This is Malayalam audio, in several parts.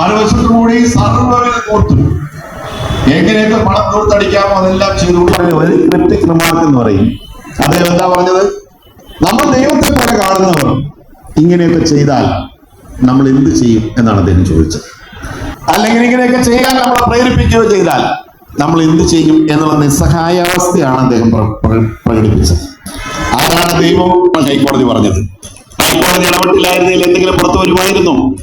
മറുവശത്തുകൂടി സർവവിധ കോർത്തു എങ്ങനെയൊക്കെ പണം കൊടുത്തടിക്കാമോ അതെല്ലാം ചെയ്തു. ഒരു ക്രിപ്റ്റിക് റിമാർക്ക് എന്ന് പറയും. അദ്ദേഹം എന്താ പറഞ്ഞത്? നമ്മൾ ദൈവത്തെ പോലെ കാണുന്നവർ ഇങ്ങനെയൊക്കെ ചെയ്താൽ നമ്മൾ എന്ത് ചെയ്യും എന്നാണ് അദ്ദേഹം ചോദിച്ചത്. അല്ലെങ്കിൽ ഇങ്ങനെയൊക്കെ ചെയ്യാൻ നമ്മളെ പ്രേരിപ്പിക്കുകയോ ചെയ്താൽ നമ്മൾ എന്ത് ചെയ്യും എന്നുള്ള നിസ്സഹായാവസ്ഥയാണ് അദ്ദേഹം പ്ര- പ്ര- പ്രകടിപ്പിച്ചത്. ആരാണ് ദൈവം ഹൈക്കോടതി പറഞ്ഞത്? ഹൈക്കോടതി ഇടപെട്ടില്ലായിരുന്നെങ്കിൽ എന്തെങ്കിലും പുറത്തു വരുമായിരുന്നു?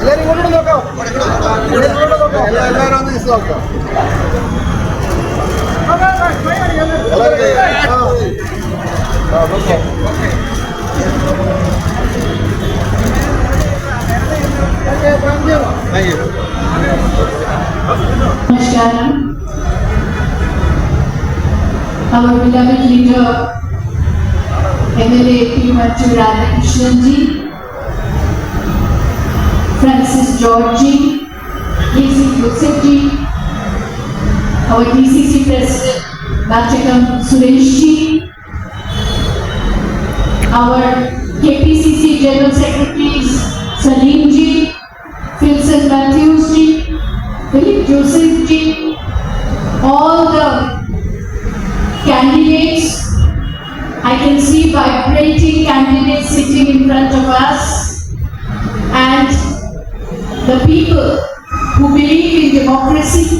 എല്ലാരും ഇങ്ങോട്ട് നോക്കാം എല്ലാവരും ഒന്ന്. ആ, നോക്കാം. Namaskaram. Our beloved leader, MLA P. Radhakrishnan ji, Francis George ji, DC Joseph ji, our DCC President, Nachakam Suresh ji, our KPCC General Secretaries, Salim Joseph ji, all the candidates, I can see vibrating candidates sitting in front of us, and the people who believe in democracy,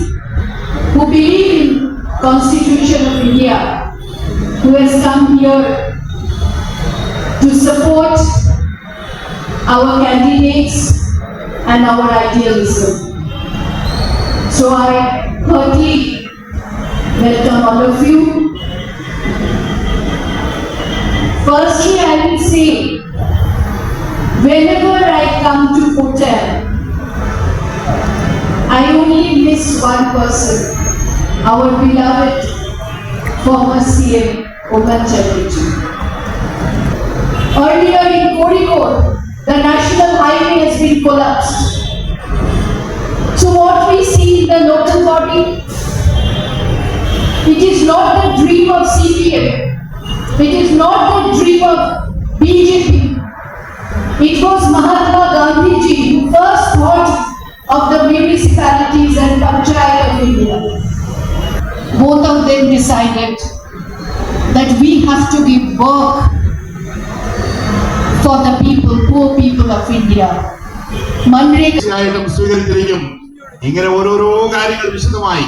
who believe in Constitution of India, who has come here to support our candidates and our idealism. So I heartily welcome all of you. Firstly, I will say, whenever I come to Kotel, I only miss one person, our beloved former CM Oman Chatterjee. Earlier in Kozhikode, the national highway has been collapsed. So what we the local body, not the dream of CPM, It is not the dream of BJP. It was Mahatma Gandhiji who first thought of the municipalities and panchayat of India. Both of them decided that we have to give work for the people, poor people of India. Manreka. ഇങ്ങനെ ഓരോരോ കാര്യങ്ങൾ വിശദമായി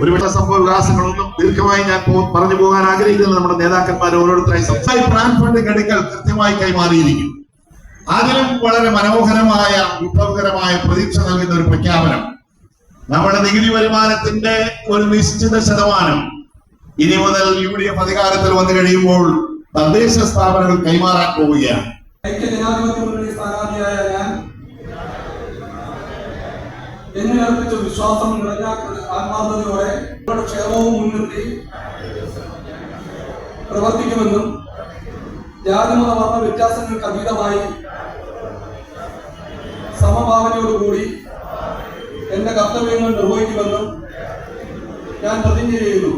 ഒരുപക്ഷെ സംഭവ വികാസങ്ങളൊന്നും ദീർഘമായി ഞാൻ പറഞ്ഞു പോകാൻ ആഗ്രഹിക്കുന്നത് നമ്മുടെ നേതാക്കന്മാർ ഓരോരുത്തരായി സംസ്ഥാന പ്ലാൻ ഫണ്ട് ഘടകങ്ങൾ കൃത്യമായി കൈമാറിയിരിക്കും. അതിലും വളരെ മനോഹരമായ വിപ്ലവകരമായ പ്രതീക്ഷ നൽകുന്ന ഒരു പ്രഖ്യാപനം. നമ്മുടെ നികുതി വരുമാനത്തിന്റെ ഒരു നിശ്ചിത ശതമാനം ഇനി മുതൽ യു ഡി എഫ് അധികാരത്തിൽ വന്നു കഴിയുമ്പോൾ തദ്ദേശ സ്ഥാപനങ്ങൾ കൈമാറാൻ പോവുകയാണ്. എന്നിൽ അർപ്പിച്ച വിശ്വാസം നിറഞ്ഞ ആത്മാർത്ഥതയോടെ നിങ്ങളുടെ ക്ഷേമവും മുൻനിർത്തി പ്രവർത്തിക്കുമെന്നും ജാതിമത വർണ വ്യത്യാസങ്ങൾക്ക് അതീതമായി സമഭാവനയോടുകൂടി എന്റെ കർത്തവ്യങ്ങൾ നിർവഹിക്കുമെന്നും ഞാൻ പ്രതിജ്ഞ ചെയ്യുന്നു.